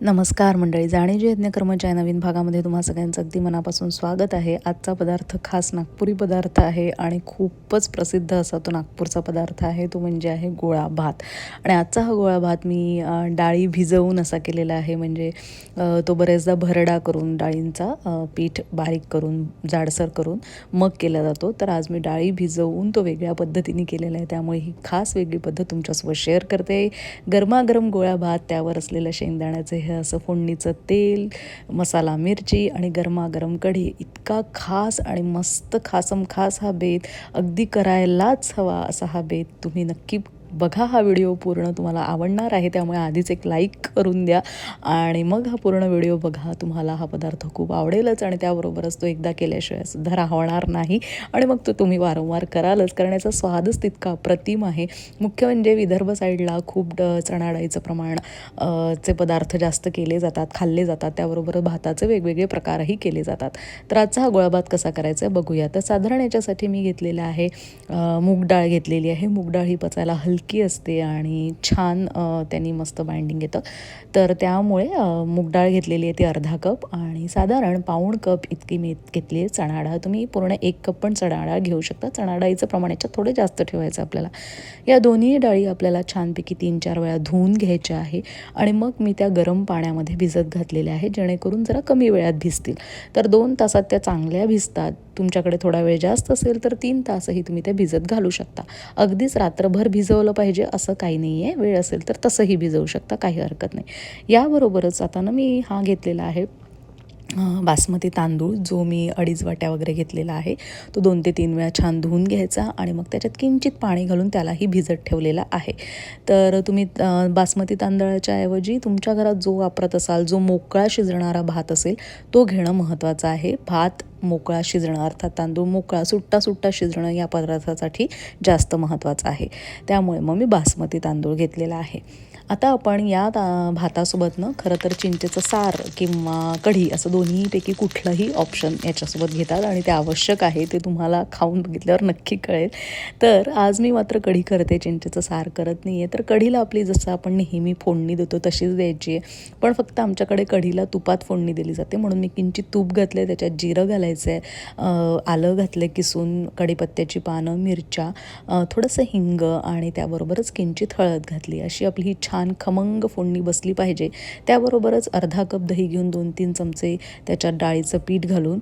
नमस्कार मंडळी जाणीजे यज्ञकर्मच्या नवीन भागामध्ये तुम्हा सगळ्यांचं अगदी मनापासून स्वागत आहे. आजचा पदार्थ खास नागपुरी पदार्थ आहे आणि खूपच प्रसिद्ध असा तो नागपूरचा पदार्थ आहे. तो म्हणजे आहे गोळा भात. आणि आजचा हा गोळा भात मी डाळी भिजवून असा केलेला आहे. म्हणजे तो बरेचदा भरडा करून डाळींचा पीठ बारीक करून जाडसर करून मग केला जातो. तर आज मी डाळी भिजवून तो वेगळ्या पद्धतीने केलेला आहे. त्यामुळे ही खास वेगळी पद्धत तुमच्यासोबत शेअर करते. गरमागरम गोळा भात त्यावर असलेल्या शेंगदाण्याचे आहे असं फोडणीचं तेल मसाला मिरची आणि गरमागरम कढी. इतका खास आणि मस्त खासम खास हा बेत अगदी करायलाच हवा असा हा बेत तुम्ही नक्की बघा हा व्हिडिओ पूर्ण तुम्हाला आवडणार आहे त्यामुळे आधीच एक लाईक करून द्या. आणि मग हा पूर्ण व्हिडिओ बघा तुम्हाला हा पदार्थ खूप आवडेलच आणि त्याबरोबरच तो एकदा केल्याशिवाय सुद्धा राहणार नाही. आणि मग तो तुम्ही वारंवार करालच करण्याचा स्वादच तितका अप्रतिम आहे. मुख्य म्हणजे विदर्भ साईडला खूप चणाडाईचं प्रमाण चे पदार्थ जास्त केले जातात खाल्ले जातात त्याबरोबर भाताचे वेगवेगळे प्रकारही केले जातात. तर आजचा हा गोळाभात कसा करायचा आहे बघूया. तर साधारण याच्यासाठी मी घेतलेला आहे मूग डाळ घेतलेली आहे. मूग डाळ ही पचायला हलकी असते आणि छान त्यांनी मस्त बाइंडिंग येतं. तर त्यामुळे अ, मूग डाळ घेतलेली आहे ती अर्धा कप आणि साधारण पाऊण कप इतकी मी घेतली आहे चणाडाळ. तुम्ही पूर्ण एक कप पण चणाडाळ घेऊ शकता. चणा डाळीचं प्रमाण याच्यात थोडं जास्त ठेवायचं आपल्याला. या दोन्ही डाळी आपल्याला छानपैकी तीन चार वेळा धुवून घ्यायच्या आहे आणि मग मी त्या गरम पाण्यामध्ये भिजत घातलेल्या आहे जेणेकरून जरा कमी वेळात भिजतील. तर दोन तासात त्या चांगल्या भिजतात. तुमच्याकडे थोडा वेळ जास्त असेल तर तीन तासही तुम्ही त्या भिजत घालू शकता. अगदीच रात्रभर भिजवलं पाहिजे असं काही नाही आहे. वेळ असेल तर तसंही भिजवू शकता काही हरकत नाही. याबरोबरच आता ना मी हा घेतलेला आहे. बासमती तांदूळ जो मी अडीच वाट्या वगैरे घेतलेला आहे तो दोन ते तीन वेळा छान धुवून घ्यायचा आणि मग त्याच्यात किंचित पाणी घालून त्यालाही भिजत ठेवलेला आहे. तर तुम्ही बासमती तांदळाच्या ऐवजी तुमच्या घरात जो वापरत असाल जो मोकळा शिजणारा भात असेल तो घेणं महत्त्वाचं आहे. भात मोकळा शिजणं अर्थात तांदूळ मोकळा सुट्टा सुट्टा शिजणं या पदार्थासाठी जास्त महत्त्वाचं आहे. त्यामुळे मग मी बासमती तांदूळ घेतलेला आहे. आता आपण या भातासोबतनं भातासोबत ना खरं तर चिंचेचं सार किंवा कढी असं दोन्हीपैकी कुठलंही ऑप्शन याच्यासोबत घेतात आणि ते आवश्यक आहे ते तुम्हाला खाऊन बघितल्यावर नक्की कळेल. तर आज मी मात्र कढी करते चिंचेचं सार करत नाही आहे तर कढीला आपली जसं आपण नेहमी फोडणी देतो तशीच द्यायची आहे. पण फक्त आमच्याकडे कढीला तुपात फोडणी दिली जाते. म्हणून मी किंचित तूप घातलं आहे त्याच्यात जिरं घालायचं आहे आलं घातलं किसून कढीपत्त्याची पानं मिरच्या थोडंसं हिंग आणि त्याबरोबरच किंचित हळद घातली. अशी आपली ही छान छान खमंग फोडणी बसली पाहिजे. त्याबरोबरच अर्धा कप दही घेऊन दोन तीन चमचे त्याच्यात डाळीचं पीठ घालून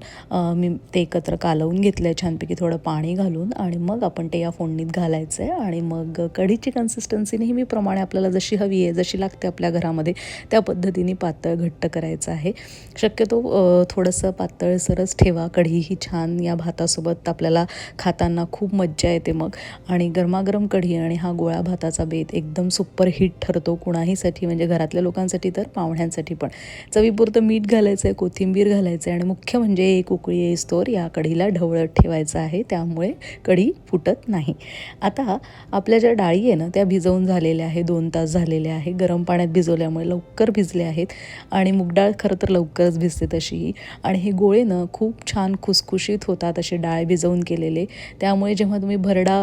मी ते एकत्र कालवून घेतलं आहे छानपैकी थोडं पाणी घालून आणि मग आपण ते या फोडणीत घालायचं आहे आणि मग कढीची कन्सिस्टन्सी नेहमीप्रमाणे आपल्याला जशी हवी आहे जशी लागते आपल्या घरामध्ये त्या पद्धतीने पातळ घट्ट करायचं आहे. शक्यतो थोडंसं पातळसरच ठेवा कढी ही छान या भातासोबत आपल्याला खाताना खूप मज्जा येते मग. आणि गरमागरम कढी आणि हा गोळा भाताचा बेत एकदम सुपर हिट ठरतो. कुणाहीसाठी म्हणजे घरातल्या लोकांसाठी तर पाहुण्यांसाठी पण. चवीपुरतं मीठ घालायचं आहे कोथिंबीर घालायचं आहे आणि मुख्य म्हणजे एक उकळी येईस्तोवर या कढीला ढवळत ठेवायचं आहे त्यामुळे कढी फुटत नाही. आता आपल्या ज्या डाळी आहे ना त्या भिजवून झालेल्या आहे दोन तास झालेल्या आहे गरम पाण्यात भिजवल्यामुळे लवकर भिजले आहेत आणि मुगडाळ खरं तर लवकरच भिजते तशी. आणि हे गोळे ना खूप छान खुसखुशीत होतात असे डाळ भिजवून केलेले. त्यामुळे जेव्हा तुम्ही भरडा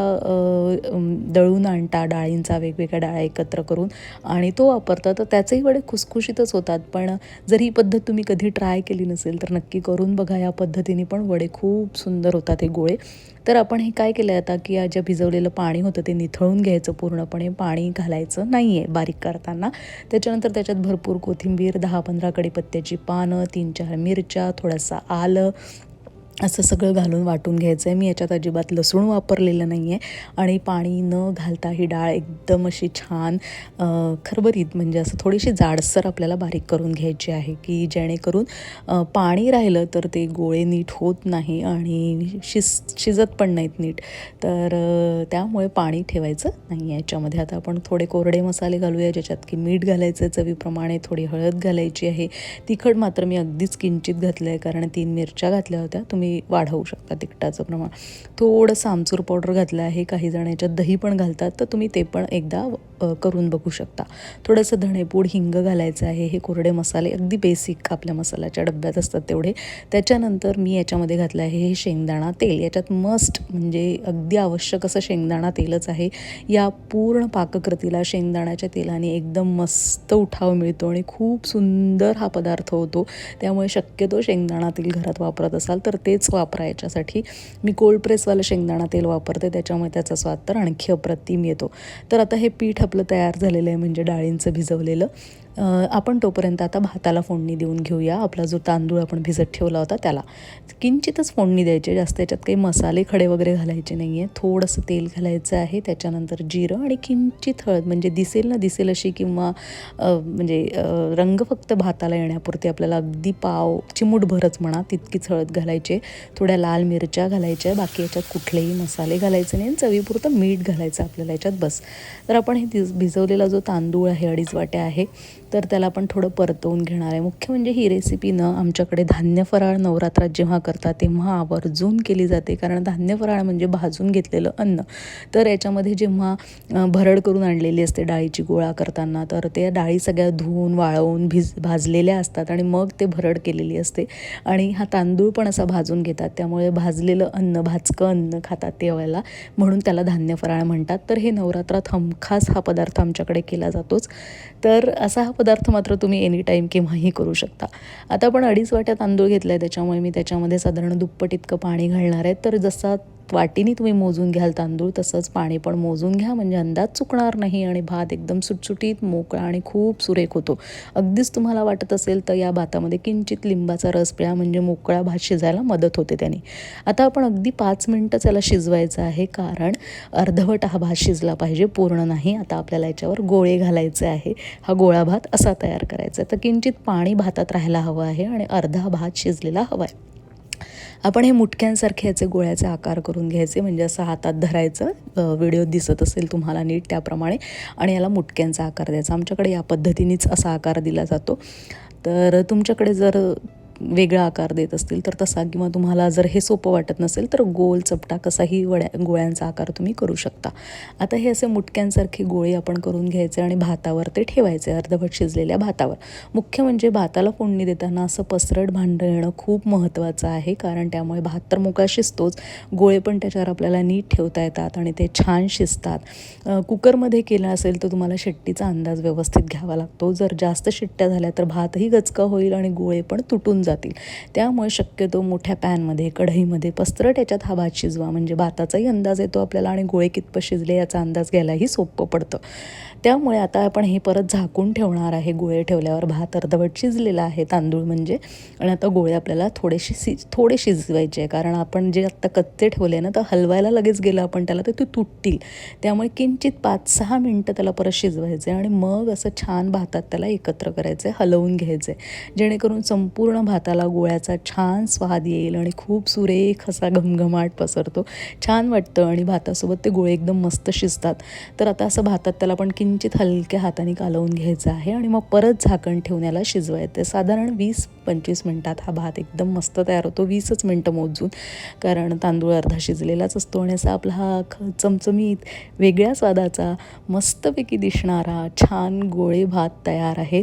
दळून आणता डाळींचा वेगवेगळ्या डाळ्या एकत्र करून आणि तो वापरता तर त्याचेही वडे खुसखुशीतच होतात. पण जर ही पद्धत तुम्ही कधी ट्राय केली नसेल तर नक्की करून बघा. या पद्धतीने पण वडे खूप सुंदर होतात हे गोळे. तर आपण हे काय केलं आता की ज्या भिजवलेलं पाणी होतं ते निथळून घ्यायचं पूर्णपणे. पाणी घालायचं नाही आहे बारीक करताना. त्याच्यानंतर त्याच्यात भरपूर कोथिंबीर दहा पंधरा कडीपत्त्याची पानं तीन चार मिरच्या थोडासा आलं असं सगळं घालून वाटून घ्यायचं आहे. मी याच्यात अजिबात लसूण वापरलेलं नाही आहे आणि पाणी न घालता ही डाळ एकदम अशी छान खरबरीत म्हणजे असं थोडीशी जाडसर आपल्याला बारीक करून घ्यायची आहे की जेणेकरून पाणी राहिलं तर ते गोळे नीट होत नाही आणि शिज शिजत पण नाहीत नीट. तर त्यामुळे पाणी ठेवायचं नाही आहे याच्यामध्ये. आता आपण थोडे कोरडे मसाले घालूया ज्याच्यात की मीठ घालायचं आहे चवीप्रमाणे थोडी हळद घालायची आहे. तिखट मात्र मी अगदीच किंचित घातलं आहे कारण तीन मिरच्या घातल्या होत्या. तुम्ही तुम्ही वाढवू शकता तिखटाचं प्रमाण. थोडंसं आमचूर पावडर घातलं आहे काही जण याच्यात दही पण घालतात तर तुम्ही ते पण एकदा करून बघू शकता. थोडंसं धणेपूड हिंग घालायचं आहे हे कोरडे मसाले अगदी बेसिक आपल्या मसाल्याच्या डब्यात असतात तेवढे. त्याच्यानंतर मी याच्यामध्ये घातलं आहे हे शेंगदाणा तेल. याच्यात मस्ट म्हणजे अगदी आवश्यक असं शेंगदाणा तेलच आहे. या पूर्ण पाककृतीला शेंगदाण्याच्या तेलाने एकदम मस्त उठाव मिळतो आणि खूप सुंदर हा पदार्थ होतो. त्यामुळे शक्यतो शेंगदाणा तेल घरात वापरत असाल तर ते तेच वापरा याच्यासाठी मी कोल्ड प्रेसवालं शेंगदाणा तेल वापरते त्याच्यामुळे त्याचा स्वाद तर आणखी अप्रतिम येतो. तर आता हे पीठ आपलं तयार झालेलं आहे म्हणजे डाळींचं भिजवलेलं. आपण तोपर्यंत आता भाताला फोडणी देऊन घेऊया. आपला जो तांदूळ आपण भिजत ठेवला होता त्याला. किंचितच फोडणी द्यायची जास्त त्याच्यात काही मसाले खडे वगैरे घालायचे नाही आहे थोडंसं तेल घालायचं आहे त्याच्यानंतर जिरं आणि किंचित हळद. म्हणजे दिसेल ना दिसेल अशी किंवा म्हणजे रंग फक्त भाताला येण्यापुरती आपल्याला अगदी पाव चिमूटभरच म्हणा तितकीच हळद घालायचे. थोड्या लाल मिरच्या घालायच्या बाकी याच्यात कुठलेही मसाले घालायचे नाही. चवीपुरतं मीठ घालायचं आपल्याला याच्यात बस. तर आपण हे भिजवलेला जो तांदूळ आहे अडीच वाट्या आहे तर त्याला आपण थोडं परतवून घेणार आहे. मुख्य म्हणजे ही रेसिपी न आमच्याकडे धान्य फराळ नवरात्रात जेव्हा करतात तेव्हा आवर्जून केली जाते. कारण धान्य फराळ म्हणजे भाजून घेतलेलं अन्न. तर याच्यामध्ये जेव्हा भरड करून आणलेली असते डाळीची गोळा करताना तर त्या डाळी सगळ्या धुवून वाळवून भिज भाजलेल्या असतात आणि मग ते भरड केलेली असते. आणि हा तांदूळ पण असा भाजून घेतात. त्यामुळे भाजलेलं अन्न भाजकं अन्न खातात तेव्हाला म्हणून त्याला धान्य फराळ म्हणतात. तर हे नवरात्रात हमखास हा पदार्थ आमच्याकडे केला जातोच. तर असा हा पदार्थ मात्र तुम्ही एनी टाईम केव्हाही करू शकता. आता आपण अडीच वाट्या तांदूळ घेतला आहे त्याच्यामुळे मी त्याच्यामध्ये साधारण दुप्पट इतकं पाणी घालणार आहे. तर जसा वाटीने तुम्ही मोजून घ्याल तांदूळ तसंच पाणी पण मोजून घ्या. म्हणजे अंदाज चुकणार नाही आणि भात एकदम सुटसुटीत मोकळा आणि खूप सुरेख होतो. अगदीच तुम्हाला वाटत असेल तर या भातामध्ये किंचित लिंबाचा रस प्या म्हणजे मोकळा भात शिजायला मदत होते त्याने. आता आपण अगदी पाच मिनटं त्याला शिजवायचं आहे कारण अर्धवट हा भात शिजला पाहिजे पूर्ण नाही. आता आपल्याला याच्यावर गोळे घालायचे आहे. हा गोळा भात असा तयार करायचा आहे. तर किंचित पाणी भातात राहायला हवं आहे आणि अर्धा भात शिजलेला हवा आहे. आपण हे मुटक्यांसारखे याचे गोळ्याचे आकार करून घ्यायचे म्हणजे असं हातात धरायचं व्हिडिओ दिसत असेल तुम्हाला नीट त्याप्रमाणे आणि याला मुटक्यांचा आकार द्यायचा. आमच्याकडे या पद्धतीनेच असा आकार दिला जातो. तर तुमच्याकडे जर वेगळा आकार देत असतील तर तसा किंवा तुम्हाला जर हे सोपं वाटत नसेल तर गोल चपटा कसाही वड्या गोळ्यांचा आकार तुम्ही करू शकता. आता हे असे मुटक्यांसारखे गोळे आपण करून घ्यायचे आणि भातावर ते ठेवायचे अर्धवट शिजलेल्या भातावर. मुख्य म्हणजे भाताला फोडणी देताना असं पसरट भांडं येणं खूप महत्त्वाचं आहे कारण त्यामुळे भात तर मोकळा शिजतोच गोळे पण त्याच्यावर आपल्याला नीट ठेवता येतात आणि ते छान शिजतात. कुकरमध्ये केलं असेल तर तुम्हाला शेट्टीचा अंदाज व्यवस्थित घ्यावा लागतो. जर जास्त शिट्ट्या झाल्या तर भातही गचका होईल आणि गोळे पण तुटून जातात जातील. त्यामुळे शक्यतो मोठ्या पॅनमध्ये कढईमध्ये पस्त्रट याच्यात हा भात शिजवा. म्हणजे भाताचाही अंदाज येतो आपल्याला आणि गोळे कितपत शिजले याचा अंदाज घ्यायलाही सोपं पडतं. त्यामुळे आता आपण हे परत झाकून ठेवणार आहे. गोळे ठेवल्यावर भात अर्धवट शिजलेला आहे तांदूळ म्हणजे. आणि आता गोळे आपल्याला थोडेसे शिज थोडे शिजवायचे आहे. कारण आपण जे आत्ता कच्चे ठेवले ना तर हलवायला लगेच गेलं आपण त्याला तर ते तुटतील. त्यामुळे किंचित पाच सहा मिनटं त्याला परत शिजवायचे आणि मग असं छान भातात त्याला एकत्र करायचं आहे हलवून घ्यायचं आहे जेणेकरून संपूर्ण भात भाताला गोळ्याचा छान स्वाद येईल आणि खूप सुरेख असा घमघमाट पसरतो. छान वाटतं आणि भातासोबत ते गोळे एकदम मस्त शिजतात. तर आता असं भातात त्याला पण किंचित हलक्या हाताने कालवून घ्यायचं आहे आणि मग परत झाकण ठेवून याला शिजवायचं साधारण वीस पंचवीस मिनटात हा भात एकदम मस्त तयार होतो. वीसच मिनटं मोजून कारण तांदूळ अर्धा शिजलेलाच असतो आणि असा आपला हा चमचमीत वेगळ्या स्वादाचा मस्तपैकी दिसणारा छान गोळे भात तयार आहे.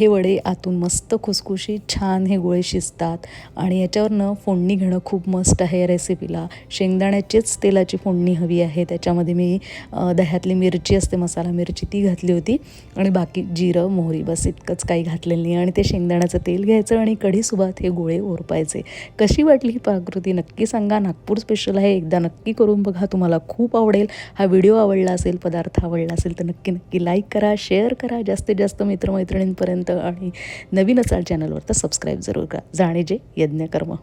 हे वडे आतून मस्त खुसखुशीत छान हे गोळे शिजतात. आणि याच्यावरनं फोडणी घेणं खूप मस्त आहे या रेसिपीला शेंगदाण्याचीच तेलाची फोडणी हवी आहे. त्याच्यामध्ये मी दह्यातली मिरची असते मसाला मिरची ती घातली होती. आणि बाकी जिरं मोहरी बस इतकंच काही घातलेलं नाही. आणि ते शेंगदाण्याचं तेल घ्यायचं आणि कढीसोबत हे गोळे ओरपायचे. कशी वाटली ही पाकृती नक्की सांगा. नागपूर स्पेशल आहे. एकदा नक्की करून बघा. तुम्हाला खूप आवडेल. हा व्हिडिओ आवडला असेल पदार्थ आवडला असेल तर नक्की नक्की लाईक करा शेअर करा. जास्तीत जास्त मित्रमैत्रिणींपर्यंत आणि नवीन असाल चॅनलवर तर सबस्क्राईब जरूर करा. जाणे जे यज्ञकर्म.